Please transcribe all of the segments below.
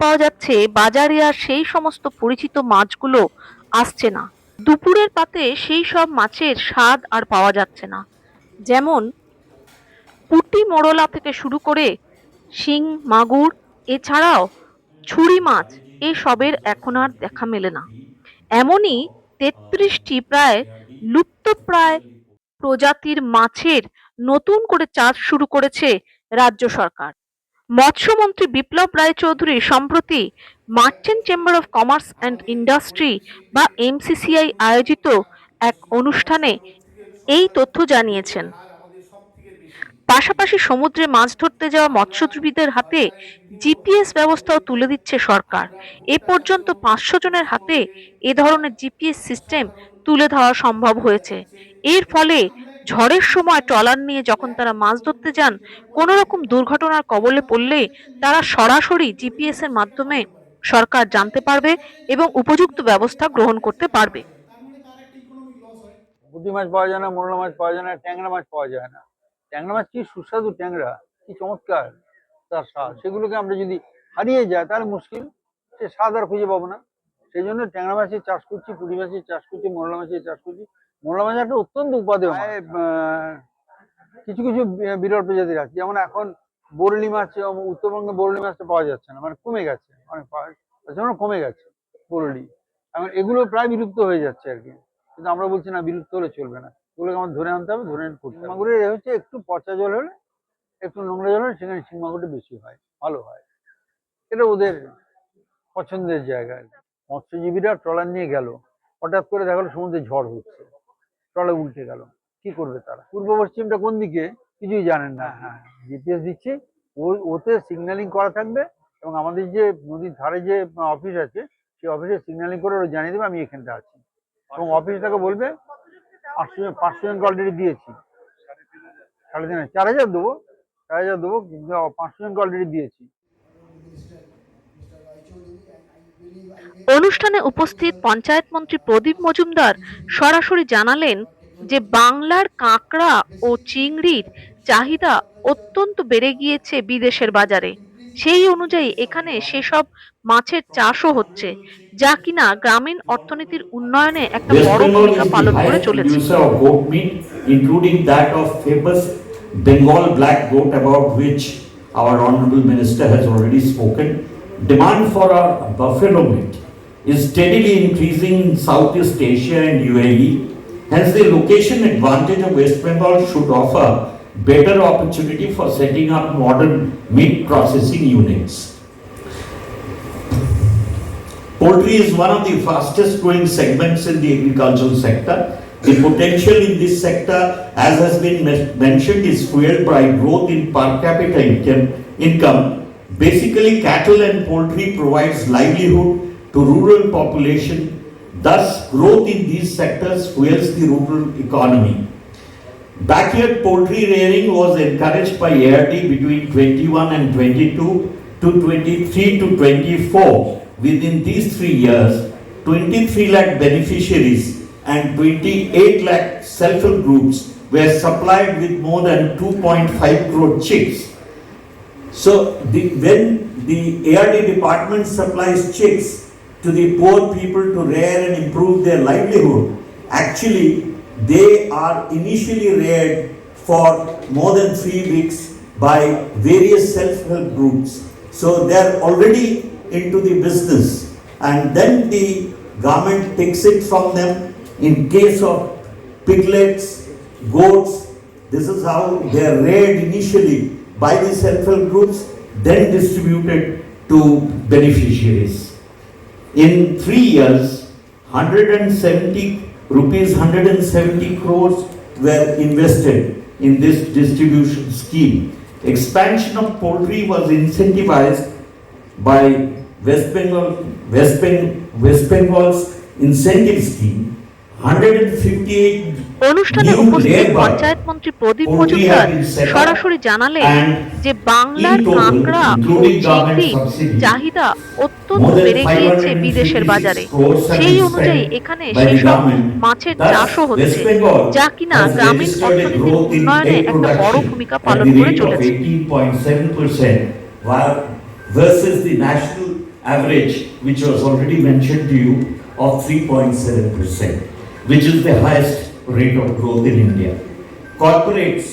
পাওয়া যাচ্ছে, বাজারে আর সেই সমস্ত পরিচিত মাছগুলো আসছে না। দুপুরের পাতে সেই সব মাছের স্বাদ আর পাওয়া যাচ্ছে না। যেমন পুঁটি মোড়লা থেকে শুরু করে শিং, মাগুর, এছাড়াও ছুরি মাছ এসবের এখন আর দেখা মেলে না। এমনই তেত্রিশটি প্রায় লুপ্তপ্রায় প্রজাতির মাছের নতুন করে চাষ শুরু করেছে রাজ্য সরকার। মৎস্যমন্ত্রী বিপ্লব রায়চৌধুরী সম্প্রতি merchant chamber of commerce and industry বা এমসিসিআই আয়োজিত এক অনুষ্ঠানে এই তথ্য জানিয়েছেন। পাশাপাশি সমুদ্রে মাছ ধরতে যাওয়া মৎস্যজীবীদের হাতে জিপিএস ব্যবস্থাও তুলে দিচ্ছে সরকার। এ পর্যন্ত পাঁচশো জনের হাতে এ ধরনের জিপিএস সিস্টেম তুলে দেওয়া সম্ভব হয়েছে। এর ফলে ঝড়ের সময় ট্রলার নিয়ে যখন তারা মাছ ধরতে যান কোনো রকম দুর্ঘটনার কবলে পড়লে তারা সরাসরি জিপিএস এর মাধ্যমে সরকার জানতে পারবে এবং উপযুক্ত ব্যবস্থা গ্রহণ করতে পারবে। পুঁটি মাছ পাওয়া যায় না, মোরলা মাছ পাওয়া যায় না, ট্যাংরা মাছ পাওয়া যায় না। ট্যাংরা মাছ কি সুস্বাদু ট্যাংরা, কি চমৎকার, তার স্বাদ। সেগুলোকে আমরা যদি হারিয়ে যায়, তাহলে মুশকিল। সে স্বাদ আর খুঁজে পাবো না। সেই জন্য ট্যাংরা মাছের চাষ করছি, পুঁটি মাছের চাষ করছি, মোরলা মাছের চাষ করছি। মোরলা মাছ একটা অত্যন্ত উপাদেয়। কিছু কিছু বিরল প্রজাতির আছে। যেমন এখন বরলি মাছ উত্তরবঙ্গে বরলি মাছটা পাওয়া যাচ্ছে না। মানে কমে গেছে। অনেক পাওয়া- যেমন কমে গেছে বরলি। এখন এগুলো প্রায় বিলুপ্ত হয়ে যাচ্ছে আর কি। কিন্তু আমরা বলছি না বিলুপ্ত হলে চলবে না। এগুলোকে আমার ধরে আনতে হবে ধরে করতে। মাগুরের এ হচ্ছে একটু পচা জল হলে একটু নোংরা জল হলে সেখানে শিং মাগুরটা বেশি হয় ভালো হয়। এটা ওদের পছন্দের জায়গা। আর কি। মৎস্যজীবীরা ট্রলার নিয়ে গেল। হঠাৎ করে দেখা গেলো সমুদ্রে ঝড় হচ্ছে। ট্রলার উল্টে গেল। কি করবে তারা? পূর্ব পশ্চিমটা কোন দিকে? কিছুই জানেন না। জিপিএস দিচ্ছি। ওই ওতে সিগন্যালিং করা থাকবে এবং আমাদের যে নদীর ধারে যে অফিস আছে সেই অফিসে সিগন্যালিং করে ওরা জানিয়ে দেবে আমি এখানটা আছি। এবং অফিসটাকে বলবে পাঁচশো জন পাঁচশো জনকে অলরেডি দিয়েছি। সাড়ে তিন হাজার। চার হাজার দেবো। চার হাজার দেবো কিন্তু পাঁচশো জনকে অলরেডি দিয়েছি। অনুষ্ঠানে উপস্থিত পঞ্চায়েত মন্ত্রী প্রদীপ মজুমদার সরাসরি জানালেন যে বাংলার কাঁকড়া ও চিংড়ির চাহিদা অত্যন্ত বেড়ে গিয়েছে বিদেশের বাজারে। সেই অনুযায়ী এখানে সেসব মাছের চাষও হচ্ছে যা কিনা গ্রামীণ অর্থনীতির উন্নয়নে একটা বড় ভূমিকা পালন করে চলেছে। Bengal black goat about which our honorable minister has already spoken demand for a buffalo meat. Is steadily increasing in Southeast Asia and UAE. Hence, the location advantage of West Bengal should offer better opportunity for setting up modern meat processing units. Poultry is one of the fastest growing segments in the agricultural sector. The potential in this sector, as has been mentioned, is fueled by growth in per capita income. Basically, cattle and poultry provides livelihood to rural population. Thus, growth in these sectors fuels the rural economy. Backyard poultry rearing was encouraged by ARD between 21 and 22 to 23 to 24. Within these three years, 23 lakh beneficiaries and 28 lakh self-help groups were supplied with more than 2.5 crore chicks. So the, when the ARD department supplies chicks to the poor people to rear and improve their livelihood, actually they are initially reared for more than three weeks by various self-help groups. So they are already into the business and then the government takes it from them in case of piglets, goats, this is how they are reared initially by the self-help groups, then distributed to beneficiaries. In three years, 170 rupees, 170 crores were invested in this distribution scheme. Expansion of poultry was incentivized by West Bengal, West Ben- West Bengal's incentive scheme. অনুষ্ঠানে উপস্থিত পঞ্চায়েত মন্ত্রী প্রদীপ মজুমদার সরাসরি জানালে যে বাংলার কাঁকড়া চাহিদা অত্যন্ত বেড়ে গিয়েছে বিদেশের বাজারে। সেই অনুযায়ী এখানে সেসব মাছের চাষও হচ্ছে যা কিনা গ্রামীণ অর্থনীতির উন্নয়নে একটা বড় ভূমিকা পালন করে চলেছে। which is the highest rate of growth in India. Corporates.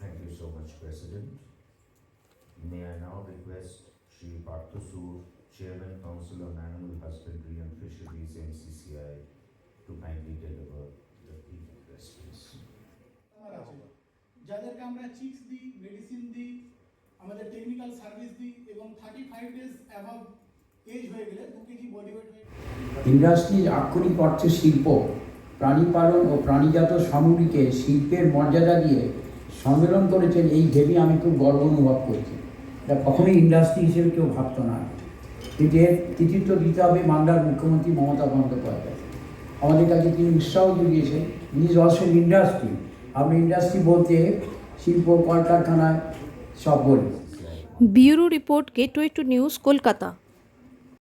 Thank you so much, President. May I now request Shri Parthusu, Chairman Council on Animal Husbandry and Fisheries, NCCI, to kindly deliver the key address, please. আমার আছে যাদেরকে আমরা chicks দিই medicine দিই আমাদের technical service দিই এবং thirty five days অ্যাভাব ইন্ডাস্ট্রির আক্ষরিক অর্থে শিল্প। প্রাণী পালন ও প্রাণীজাত সামগ্রীকে শিল্পের মর্যাদা দিয়ে সম্মেলন করেছেন এই ভেবে আমি খুব গর্ব অনুভব করছি। এটা কখনোই ইন্ডাস্ট্রি হিসেবে কেউ ভাবতো না। কিন্তু এর কৃতিত্ব দিতে হবে বাংলার মুখ্যমন্ত্রী মমতা বন্দ্যোপাধ্যায় আমাদের কাছে তিনি উৎসাহ জুগিয়েছেন ইজ অলসো ইন্ডাস্ট্রি আমরা ইন্ডাস্ট্রি বলতে শিল্প কলকারখানায় সব বলি। Bureau report gateway to news Kolkata.